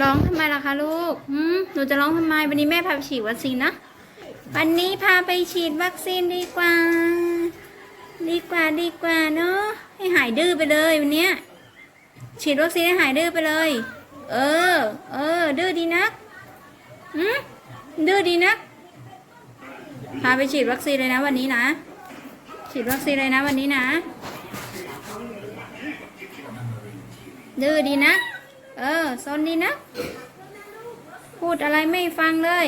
ร้องทำไมล่ะคะลูกหืมหนูจะร้องทำไม วันนี้แม่พาไปฉีดวัคซีนนะ วันนี้พาไปฉีดวัคซีนดีกว่า ดีกว่าดีกว่าเนาะ ให้หายดื้อไปเลยวันเนี้ย ฉีดวัคซีนให้หายดื้อไปเลย เออ เออ ดื้อดีนักหืมดื้อดีนัก พาไปฉีดวัคซีนเลยนะวันนี้นะ ฉีดวัคซีนเลยนะวันนี้นะ ดื้อดีนะ เออซนดีนะ พูดอะไรไม่ฟังเลย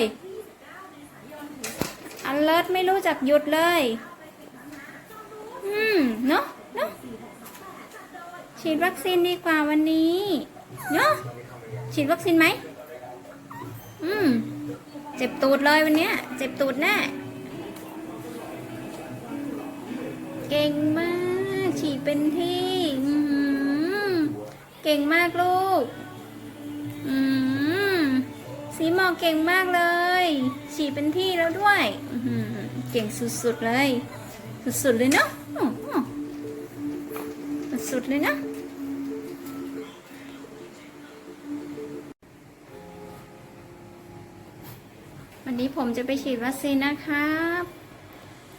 อันเลิศไม่รู้จักหยุดเลย อืม เนาะเนาะฉีดวัคซีนดีกว่าวันนี้ เนาะฉีดวัคซีนไหม อืม เจ็บตูดเลยวันเนี้ย เจ็บตูดแน่ เก่งมาก ฉีดเป็นที่อื้อหือเก่งมากลูก สีหมอกเก่งมากเลย ฉีดเป็นที่แล้วด้วยเก่งสุดๆเลย สุดๆเลยเนาะสุดๆเลยนะวันนี้ผมจะไปฉีดวัคซีนนะครับ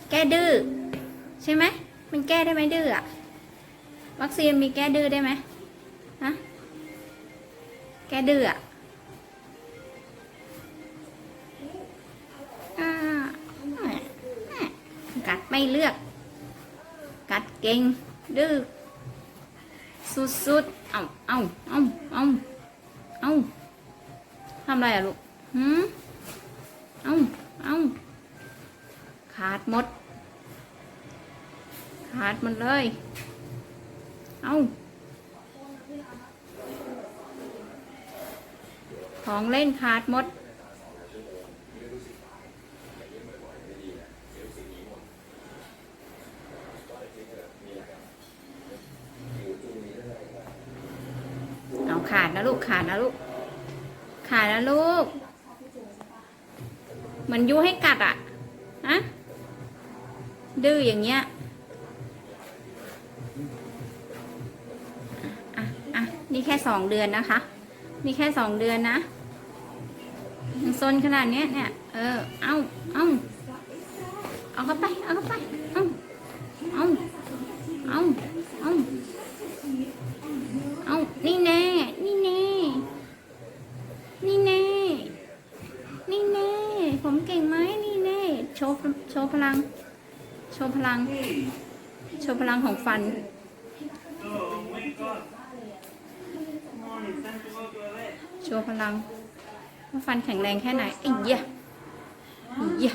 แก้ดื้อใช่ไหม มันแก้ได้ไหมดื้ออะวัคซีนมีแก้ดื้อได้ไหมฮะ แก้ดื้ออะ ไม่เลือก กัดเก่งดื้อสุดๆ เอาเอาเอาเอาเอาทำอะไรอะลูกหืมเอาเอาขาดหมด ขาดมันเลย เอาของเล่นขาดหมด ขาดนะลูกขาดนะลูกขาดนะลูกเหมือนยุให้กัดอะฮะดื้ออย่างเงี้ยอะอะนี่แค่สองเดือนนะคะ นี่แค่สองเดือนนะยังซนขนาดเนี้ยเนี่ย เออ เอาเอาเอาเข้าไป เอาเข้าไป เอาเอาเอาเอาเอานี่แน่ นี่แน่ นี่แน่ นี่แน่ ผมเก่งไหมนี่แน่ โชว์โชว์พลัง โชว์พลัง โชว์พลังของฟัน โชว์พลังว่าฟันแข็งแรงแค่ไหนไอ้เหี้ยไอ้เหี้ย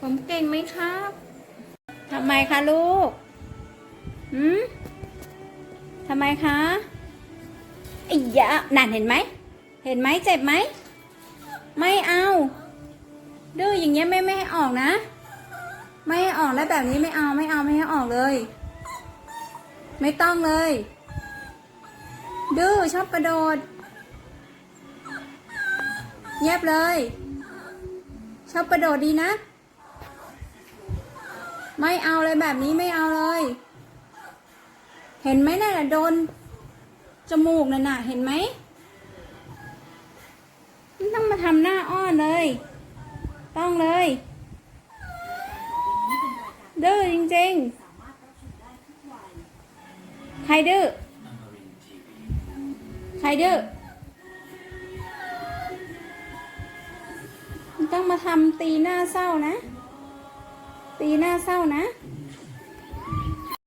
ผมเก่งไหมครับ ทำไมคะลูกหืม ทำไมคะไอ้เหี้ยนั่นเห็นไหม เห็นไหมเจ็บไหม ไม่เอา ดื้ออย่างเงี้ยไม่ไม่ให้ออกนะ ไม่ให้ออกแล้วแบบนี้ไม่เอาไม่เอาไม่ให้ออกเลย ไม่ต้องเลย ดื้อชอบกระโดด เงียบเลย ชอบกระโดดดีนะ ไม่เอาเลยแบบนี้ไม่เอาเลย ห็นไหมน่ะโดน จมูกน่ะน่ะเห็นไหมไม่ต้องมาทำหน้าอ้อนเลย ต้องเลย ดื้อจริงๆ ใครดื้อ ใครดื้อต้องมาทำตีหน้าเศร้านะ ตีหน้าเศร้านะ